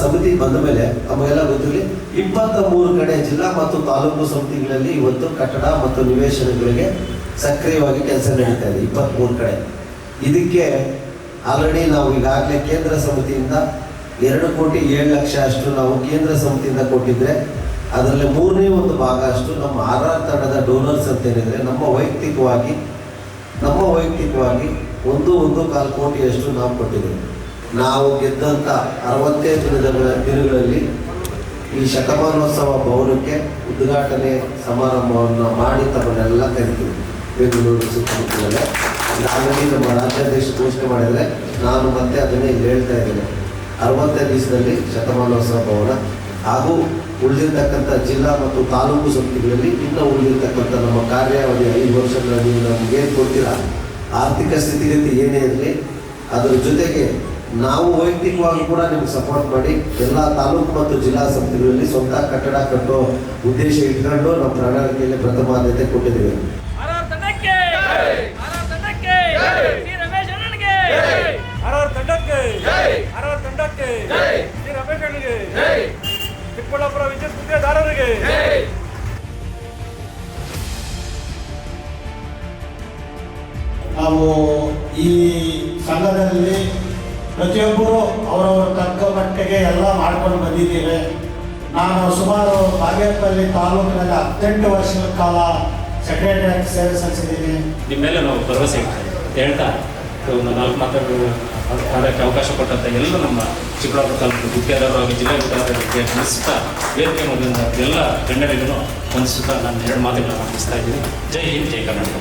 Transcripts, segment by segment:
ಸಮಿತಿ ಬಂದ ಮೇಲೆ ನಮಗೆಲ್ಲ ಗೊತ್ತಿರಲಿ ಇಪ್ಪತ್ತ ಮೂರು ಕಡೆ ಜಿಲ್ಲಾ ಮತ್ತು ತಾಲೂಕು ಸಮಿತಿಗಳಲ್ಲಿ ಇವತ್ತು ಕಟ್ಟಡ ಮತ್ತು ನಿವೇಶನಗಳಿಗೆ ಸಕ್ರಿಯವಾಗಿ ಕೆಲಸ ನಡೀತಾ ಇದೆ ಇಪ್ಪತ್ತ್ಮೂರು ಕಡೆ. ಇದಕ್ಕೆ ಆಲ್ರೆಡಿ ನಾವು ಈಗಾಗಲೇ ಕೇಂದ್ರ ಸಮಿತಿಯಿಂದ ಎರಡು ಕೋಟಿ ಏಳು ಲಕ್ಷ ಅಷ್ಟು ನಾವು ಕೇಂದ್ರ ಸಮಿತಿಯಿಂದ ಕೊಟ್ಟಿದ್ರೆ, ಅದರಲ್ಲಿ ಮೂರನೇ ಒಂದು ಭಾಗ ಅಷ್ಟು ನಮ್ಮ ಆರ್ ಆರ್ ತಂಡದ ಡೋನರ್ಸ್ ಅಂತ ಹೇಳಿದರೆ ನಮ್ಮ ವೈಯಕ್ತಿಕವಾಗಿ ನಮ್ಮ ವೈಯಕ್ತಿಕವಾಗಿ ಒಂದು ಒಂದು ಕಾಲು ಕೋಟಿಯಷ್ಟು ನಾವು ಕೊಟ್ಟಿದ್ದೇವೆ. ನಾವು ಗೆದ್ದಂಥ ಅರವತ್ತೇ ದಿನದ ದಿನಗಳಲ್ಲಿ ಈ ಶತಮಾನೋತ್ಸವ ಭವನಕ್ಕೆ ಉದ್ಘಾಟನೆ ಸಮಾರಂಭವನ್ನು ಮಾಡಿ ತಮ್ಮನ್ನೆಲ್ಲ ಕರಿತೀವಿ ಬೆಂಗಳೂರು ಸುತ್ತಮುತ್ತಲೇ ಆಲ್ರೆಡಿ ನಮ್ಮ ರಾಜ್ಯಾಧ್ಯಕ್ಷ ಘೋಷಣೆ ಮಾಡಿದರೆ ನಾನು ಮತ್ತೆ ಅದನ್ನೇ ಹೇಳ್ತಾ ಇದ್ದೇನೆ. ಅರವತ್ತನೇ ದಿವಸದಲ್ಲಿ ಶತಮಾನೋತ್ಸವ ಭವನ ಹಾಗೂ ಉಳಿದಿರ್ತಕ್ಕಂಥ ಜಿಲ್ಲಾ ಮತ್ತು ತಾಲೂಕು ಸಮಿತಿಗಳಲ್ಲಿ ಇನ್ನೂ ಉಳಿದಿರ್ತಕ್ಕಂಥ ನಮ್ಮ ಕಾರ್ಯಾವಧಿ ಐದು ವರ್ಷಗಳಲ್ಲಿ ನಮಗೇನು ಕೊಡ್ತೀರಾ ಆರ್ಥಿಕ ಸ್ಥಿತಿಗತಿ ಏನೇ ಇರಲಿ, ಅದರ ಜೊತೆಗೆ ನಾವು ವೈಯಕ್ತಿಕವಾಗಿ ಕೂಡ ನಿಮ್ಗೆ ಸಪೋರ್ಟ್ ಮಾಡಿ ಎಲ್ಲ ತಾಲೂಕು ಮತ್ತು ಜಿಲ್ಲಾ ಸಮಿತಿಗಳಲ್ಲಿ ಸ್ವಂತ ಕಟ್ಟಡ ಕಟ್ಟೋ ಉದ್ದೇಶ ಇಟ್ಕೊಂಡು ನಮ್ಮ ಪ್ರಣಾಳಿಕೆಯಲ್ಲಿ ಪ್ರಥಮ ಆದ್ಯತೆ ಕೊಟ್ಟಿದ್ದೀವಿ. ಚಿಕ್ಕಬಳ್ಳಾಪುರ ವಿದ್ಯುತ್ ಗುತ್ತಿಗೆದಾರರಿಗೆ ನಾವು ಈ ಸಂಘದಲ್ಲಿ ಪ್ರತಿಯೊಬ್ಬರು ಅವರವರ ತಕ್ಕ ಮಟ್ಟಿಗೆ ಎಲ್ಲ ಮಾಡ್ಕೊಂಡು ಬಂದಿದ್ದೀವಿ ನಾನು ಸುಮಾರು ಬಾಗೇಪಲ್ಲಿ ತಾಲೂಕಿನಲ್ಲಿ ಹದಿನೆಂಟು ವರ್ಷಗಳ ಕಾಲ ಸೆಕ್ರೆಟರಿ ಸೇವೆ ಸಲ್ಲಿಸಿದ್ದೀನಿ. ಮೇಲೆ ನಾವು ಭರವಸೆ ಹೇಳ್ತಾ ಒಂದು ನಾಲ್ಕು ಮಾತಾಡಲು ಮಾಡೋಕ್ಕೆ ಅವಕಾಶ ಕೊಟ್ಟಂತ ಎಲ್ಲ ನಮ್ಮ ಚಿಕ್ಕಬಳ್ಳಾಪುರ ತಾಲೂಕು ಗುತ್ತಿಗೆದಾರರು ಹಾಗೂ ಜಿಲ್ಲಾಧಿಕಾರಿಗೆ ವಂದಿಸುತ್ತಾ ವೇದಿಕೆ ಮೂಲದಿಂದ ಎಲ್ಲ ಗಣ್ಯರಿಗೂ ವಂದಿಸುತ್ತಾ ನಾನು ಎರಡು ಮಾತುಗಳನ್ನು ಮುಗಿಸ್ತಾ ಇದ್ದೀನಿ. ಜೈ ಹಿಂದ್ ಜೈ ಕರ್ನಾಟಕ.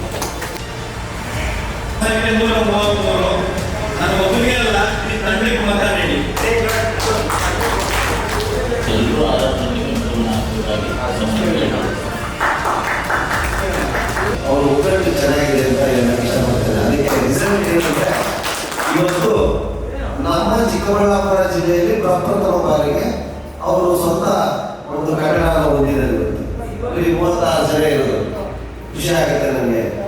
ಅವರು ಒಬ್ಬರಲ್ಲಿ ಚೆನ್ನಾಗಿದೆ ಅಂತ ಹೇಳಕ್ಕೆ ಇಷ್ಟಪಡ್ತೇನೆ. ಅದಕ್ಕೆ ರಿಸಲ್ಟ್ ಏನಂದ್ರೆ, ಇವತ್ತು ನಮ್ಮ ಚಿಕ್ಕಬಳ್ಳಾಪುರ ಜಿಲ್ಲೆಯಲ್ಲಿ ಪ್ರಪ್ರಥಮ ಬಾರಿಗೆ ಅವರು ಸ್ವಂತ ಒಂದು ಕಟ್ಟಡ ಹೊಂದಿದ್ದಾರೆ ಇವತ್ತು. ಮೂವತ್ತಾರು ಜನ ಇರೋದು. ಖುಷಿ ಆಗುತ್ತೆ ನನಗೆ.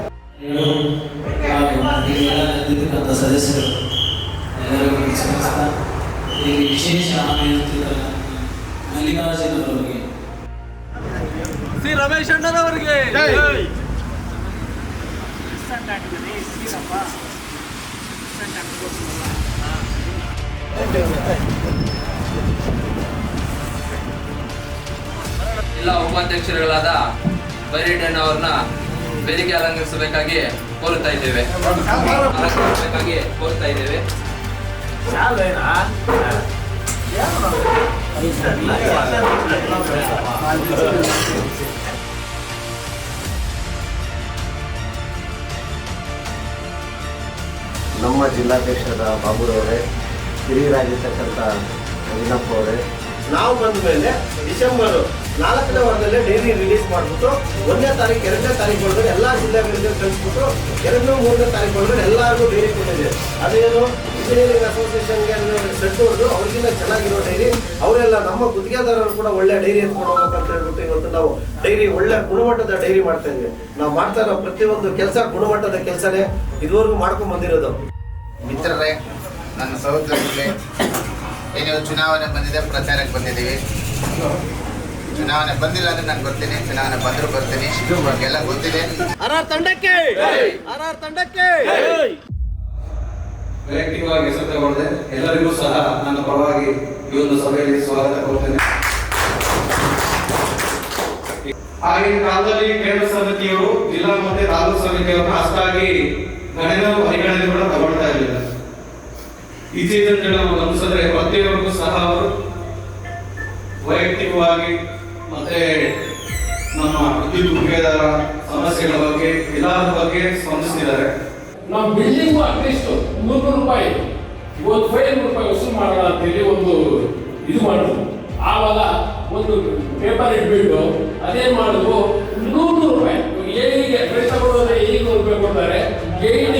ಸದಸ್ಯರು. ಎಲ್ಲರಿಗೂ ವಿಶೇಷ ಆನಂದಿಸಿದ ಮಲ್ಲಿಕಾರ್ಜುನ ಅವರಿಗೆ ಸಿ ರಮೇಶ್ ಅಣ್ಣನವರಿಗೆ. ಎಲ್ಲ ಉಪಾಧ್ಯಕ್ಷರುಗಳಾದ ಬೈರೇಟನ್ ಅವ್ರನ್ನ ವೇದಿಕೆ ಅಲಂಕರಿಸಬೇಕಾಗಿ ಕೋರುತ್ತಾ ಇದ್ದೇವೆ. ಅಲಂಕರಿಸಬೇಕಾಗಿ ಕೋರುತ್ತಾ ಇದ್ದೇವೆ. ನಮ್ಮ ಜಿಲ್ಲಾಧ್ಯಕ್ಷರಾದ ಬಾಬುರವರೇ, ಹಿರಿಯರಾಗಿರ್ತಕ್ಕಂಥ ರವಿನಪ್ಪ ಅವರೇ, ನಾವು ಬಂದ ಮೇಲೆ ಡಿಸೆಂಬರ್ ನಾಲ್ಕನೇ ವಾರದಲ್ಲೇ ಡೈರಿ ರಿಲೀಸ್ ಮಾಡಿಬಿಟ್ಟು ಒಂದನೇ ತಾರೀಕು, ಎರಡನೇ ತಾರೀಕು ಒಳಗಡೆ ಎಲ್ಲ ಜಿಲ್ಲೆಗಳಿಗೆ ಕಳಿಸ್ಬಿಟ್ಟು ಎರಡನೇ ಮೂರನೇ ತಾರೀಕು ಒಳಗಡೆ ಎಲ್ಲರಿಗೂ ಡೈರಿ ಕೊಟ್ಟಿದೆ ಅದೇನು ಇಂಜಿನಿಯರಿಂಗ್ ಅಸೋಸಿಯೇಷನ್ಗೆ ಹೊಡೆದು ಅವ್ರಿಗಿಂತ ಚೆನ್ನಾಗಿರೋ ಡೈರಿ. ಅವರೆಲ್ಲ ನಮ್ಮ ಗುತ್ತಿಗೆದಾರರು ಕೂಡ ಒಳ್ಳೆ ಡೈರಿ ಎತ್ಕೊಂಡು ಹೋಗ್ಬೇಕಂತ ಹೇಳ್ಬಿಟ್ಟು ಇವತ್ತು ನಾವು ಡೈರಿ ಒಳ್ಳೆ ಗುಣಮಟ್ಟದ ಡೈರಿ ಮಾಡ್ತಾ ಇದ್ವಿ. ನಾವು ಮಾಡ್ತಾ ಇರೋ ಪ್ರತಿಯೊಂದು ಕೆಲಸ ಗುಣಮಟ್ಟದ ಕೆಲಸನೇ ಇದುವರೆಗೂ ಮಾಡ್ಕೊಂಡು ಬಂದಿರೋದು. ಮಿತ್ರರೇ ನನ್ನ ಸಹೋದರರಿಗೆ ಏನಿವ ಚುನಾವಣೆ ಬಂದಿದೆ ಪ್ರಚಾರಕ್ಕೆ ಬಂದಿದ್ದೀವಿ. ಚುನಾವಣೆ ಬಂದಿಲ್ಲ ಅಂದ್ರೆ ನಾನು ಬರ್ತೀನಿ ಚುನಾವಣೆ ಬಂದರೂ ಬರ್ತೀನಿ. ಎಲ್ಲ ಗೊತ್ತಿದೆ. ಆರ್ ತಂಡಕ್ಕೆ! ಆರ್ ತಂಡಕ್ಕೆ! ವೈಯಕ್ತಿಕವಾಗಿ ಹೆಸರು ತಗೊಂಡೆ. ಎಲ್ಲರಿಗೂ ಸಹ ನನ್ನ ಪರವಾಗಿ ಈ ಒಂದು ಸಭೆಯಲ್ಲಿ ಸ್ವಾಗತ ಕೊಡ್ತೇನೆ. ಆಗಿನ ಕಾಲದಲ್ಲಿ ಕೇಂದ್ರ ಸಮಿತಿಯವರು ಜಿಲ್ಲಾ ಮತ್ತೆ ತಾಲೂಕು ಸಮಿತಿಯವರು ಅಷ್ಟಾಗಿ ಗಣನ ಪರಿಗಣನೆ ಕೂಡ ತಗೊಳ್ತಾ ಇರಲಿಲ್ಲ. ಇತ್ತೀಚಿನ ನಾವು ಗಮನಿಸಿದ್ರೆ ಪ್ರತಿಯೊಬ್ಬರಿಗೂ ಸಹ ಅವರು ವೈಯಕ್ತಿಕವಾಗಿ ಮತ್ತೆ ನಮ್ಮ ವಿದ್ಯುತ್ ಗುತ್ತಿಗೆದಾರ ಸಮಸ್ಯೆಗಳ ಬಗ್ಗೆ ಎಲ್ಲರ ಬಗ್ಗೆ ಸ್ಪಂದಿಸಿದ್ದಾರೆ ನಮ್ಮ ಬಿಲ್ಡಿಂಗ್ ಅಟ್ಲೀಸ್ಟ್ ಮುನ್ನೂರು ರೂಪಾಯಿ, ಇವತ್ತು ಫೈವ್ ರೂಪಾಯಿ ವಸೂಲು ಮಾಡೋಣ ಅಂತೇಳಿ ಒಂದು ಇದು ಮಾಡಿದ್ರು. ಆವಾಗ ಒಂದು ಪೇಪರ್ ಇಟ್ಬಿಟ್ಟು ಅದೇನ್ ಮಾಡಿದ್ರು ನೂರು ರೂಪಾಯಿ. ಏನಿಗೆ ರೈತ ಕೊಡೋದ್ರೆ ನೂರು ರೂಪಾಯಿ ಕೊಡ್ತಾರೆ. ಏನಿಗೆ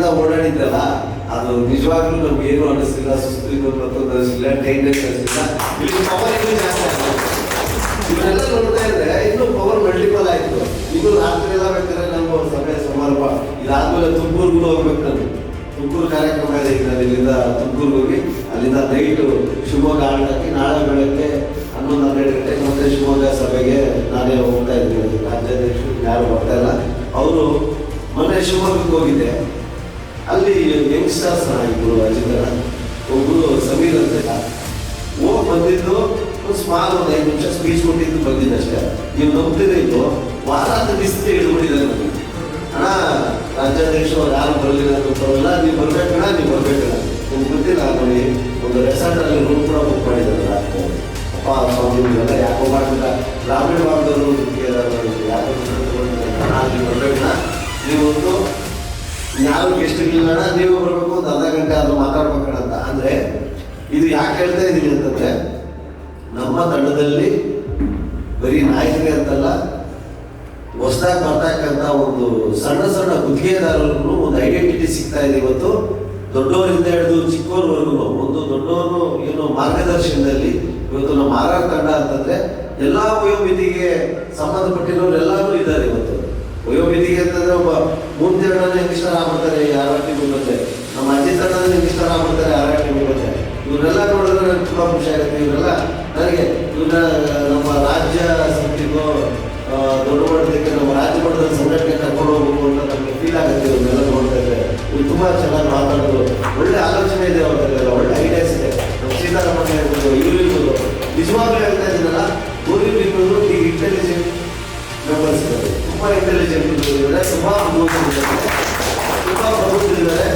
ಬೆಳಗಿಂದ ಓಡಾಡಿದ್ದಲ್ಲ ಅದು ನಿಜವಾಗ್ಲೂ ನಮ್ಗೆ ಏನು ಅನಿಸ್ತಿಲ್ಲ ಸುಸ್ತಿಲ್ಲ ಮತ್ತೊಂದು ಅನಿಸ್ತಿಲ್ಲ ಟೈಟ್ನೆಸ್ ಅನಿಸ್ತಿಲ್ಲ ಇಲ್ಲಿ ಪವರ್ ಇನ್ನೂ ಜಾಸ್ತಿ ಆಗ್ತದೆ ಇವನ್ನೆಲ್ಲ ನೋಡ್ತಾ ಇದ್ರೆ ಇನ್ನೂ ಪವರ್ ಮಲ್ಟಿಪಲ್ ಆಯ್ತು. ಇನ್ನು ರಾತ್ರಿ ಎಲ್ಲ ಬೇಕಾದ್ರೆ ನಮ್ಮ ಸಭೆ ಸಮಾರಂಭ ಇದಾದ್ಮೇಲೆ ತುಮಕೂರ್ಗೂ ಹೋಗ್ಬೇಕು ನಾನು. ತುಮಕೂರು ಕಾರ್ಯಕ್ರಮ ಇದೆ ಈಗ ನಾನು ಇಲ್ಲಿಂದ ತುಮಕೂರ್ಗೆ ಹೋಗಿ ಅಲ್ಲಿಂದ ನೈಟು ಶಿವಮೊಗ್ಗ ಆಟಕ್ಕೆ ನಾಳೆ ಬೆಳಗ್ಗೆ ಹನ್ನೊಂದು ಹನ್ನೆರಡು ಗಂಟೆಗೆ ಮತ್ತೆ ಶಿವಮೊಗ್ಗ ಸಭೆಗೆ ನಾನೇ ಹೋಗ್ತಾ ಇದ್ದೀನಿ. ರಾಜ್ಯಾಧ್ಯಕ್ಷರು ಯಾರು ಬರ್ತಾ ಇಲ್ಲ. ಅವರು ಮೊನ್ನೆ ಶಿವಮೊಗ್ಗಕ್ಕೆ ಹೋಗಿದ್ದೆ. ಅಲ್ಲಿ ಯಂಗ್ಸ್ಟರ್ಸ್ ಇಬ್ರು ಅಜಿತರ ಒಬ್ಬರು ಸಮೀರ್ ಅಂತ ಹೋಗಿ ಬಂದಿದ್ದು, ಒಂದು ಸ್ಮಾಲ್ ಒಂದು ಐದು ನಿಮಿಷ ಸ್ಪೀಚ್ ಕೊಟ್ಟಿದ್ದು ಬಂದಿದ್ದು ಅಷ್ಟೇ. ನೀವು ನಂಬ್ತಿದ್ರೆ ಇದು ವಾರ ಬಿಸಿಲು ಹಿಡ್ಬಿಟ್ಟಿದ್ದಾರೆ ಅಣ್ಣ, ರಾಜ್ಯಾಧ್ಯಕ್ಷರು ಅವ್ರು ಯಾರು ಬರಲಿಲ್ಲ ಅಂತ ಬರಲ್ಲ ನೀವು ಬರ್ಬೇಕಣ್ಣ ನೀವು ಬರ್ಬೇಕಣ್ಣ ನಿಮ್ಗೆ ಗೊತ್ತಿಲ್ಲ ನೋಡಿ, ಒಂದು ರೆಸಾರ್ಟಲ್ಲಿ ರೂಮ್ ಕೂಡ ಬುಕ್ ಮಾಡಿದಾರಲ್ಲ ಅಪ್ಪ ಸ್ವಾಮಿ ಇವೆಲ್ಲ ಯಾಕೋ ಮಾಡಿಲ್ಲ ಗ್ರಾಮೀಣ ಭಾಗದವರು ಯಾಕೋ ಅಲ್ಲಿ ಬರ್ಬೇಕಣ್ಣ ನೀವು ಒಂದು ಯಾರು ಗೆಸ್ಟ್ ಇರ್ಲಿಲ್ಲ ನೀವು ಬರಬೇಕು ಒಂದು ಅರ್ಧ ಗಂಟೆ ಅದು ಮಾತಾಡ್ಬೇಕಂತ ಅಂದ್ರೆ ಇದು ಯಾಕೆ ಹೇಳ್ತಾ ಇದ್ದೀನಿ ಅಂತಂದ್ರೆ, ನಮ್ಮ ತಂಡದಲ್ಲಿ ಬರೀ ನಾಯಕರೇ ಅಂತಲ್ಲ, ಹೊಸದಾಗಿ ಬರ್ತಕ್ಕಂಥ ಒಂದು ಸಣ್ಣ ಸಣ್ಣ ಗುತ್ತಿಗೆದಾರರಿಗೂ ಒಂದು ಐಡೆಂಟಿಟಿ ಸಿಗ್ತಾ ಇದೆ ಇವತ್ತು. ದೊಡ್ಡವರಿಂದ ಹಿಡಿದು ಚಿಕ್ಕವರವರೆಗೂ ಒಂದು ದೊಡ್ಡವರು ಏನು ಮಾರ್ಗದರ್ಶನದಲ್ಲಿ ಇವತ್ತು ನಮ್ಮ ಆರ್ ತಂಡ ಅಂತಂದ್ರೆ ಎಲ್ಲ ವಯೋಮಿತಿಗೆ ಸಂಬಂಧಪಟ್ಟಿರೋರು ಎಲ್ಲರೂ ಇದ್ದಾರೆ ಇವತ್ತು. ವಯೋಮಿತಿಗೆ ಅಂತಂದ್ರೆ ಒಬ್ಬ ಮುಂದೆ ಇಷ್ಟ ಆಗ್ಬಿಡ್ತಾರೆ ಯಾರಾಟಿ ಬಂದ್ರೆ ನಮ್ಮ ಅಜ್ಜಿ ತಂಡದ ಇಷ್ಟ ಆಗ್ಬಿಡ್ತಾರೆ ಯಾರಾಟಿ ಟಿವಿ ಇವರೆಲ್ಲ ನೋಡಿದ್ರೆ ನನಗೆ ತುಂಬಾ ಖುಷಿ ಆಗುತ್ತೆ. ಇವರೆಲ್ಲ ನನಗೆ ಇವ್ರನ್ನ ನಮ್ಮ ರಾಜ್ಯ ಆ, ದೊಡ್ಡ ಮಟ್ಟದಕ್ಕೆ ನಮ್ಮ ರಾಜ್ಯ ಮಟ್ಟದ ಸಂಘಟನೆ ಕರ್ಕೊಂಡು ಹೋಗ್ಬೇಕು ಅಂತ ನಮಗೆ ಫೀಲ್ ಆಗುತ್ತೆ ಇವ್ರನ್ನೆಲ್ಲ ನೋಡ್ತಾ ಇದ್ರೆ. ಇವ್ರು ತುಂಬಾ ಚೆನ್ನಾಗಿ ಮಾತಾಡೋದು. ಒಳ್ಳೆ ಆಲೋಚನೆ ಇದೆ ಅವ್ರದ್ದೆಲ್ಲ ಒಳ್ಳೆ ಐಡಿಯಾಸ್ ಇದೆ. ನಮ್ಮ ಸೀತಾರಾಮಯ್ಯ ಇರ್ಬೋದು ಇವರು ಇರ್ಬೋದು. ನಿಜವಾಗ್ಲೂ ಹೇಳ್ತಾ ಇದ್ದೀನಲ್ಲ ಇಂಟೆಲಿಜೆಂಟ್ ಇದ್ದಾರೆ ತುಂಬಾ ಅನುಭವಿಸಿದ್ದಾರೆ ತುಂಬಾ ಪ್ರಬುದ್ಧರಿದ್ದಾರೆ.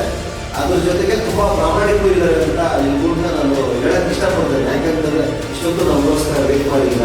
ಅದ್ರ ಜೊತೆಗೆ ತುಂಬಾ ಪ್ರಾಮಾಣಿಕರು ಇದ್ದಾರೆ ಅಂತ ಈ ಮೂಲಕ ನಾನು ಹೇಳಕ್ ಇಷ್ಟಪಡ್ತೇನೆ. ಯಾಕಂತಂದ್ರೆ ಇಷ್ಟೊಂದು ನಮಗೋಸ್ಕರ ವೇಟ್ ಮಾಡಿಲ್ಲ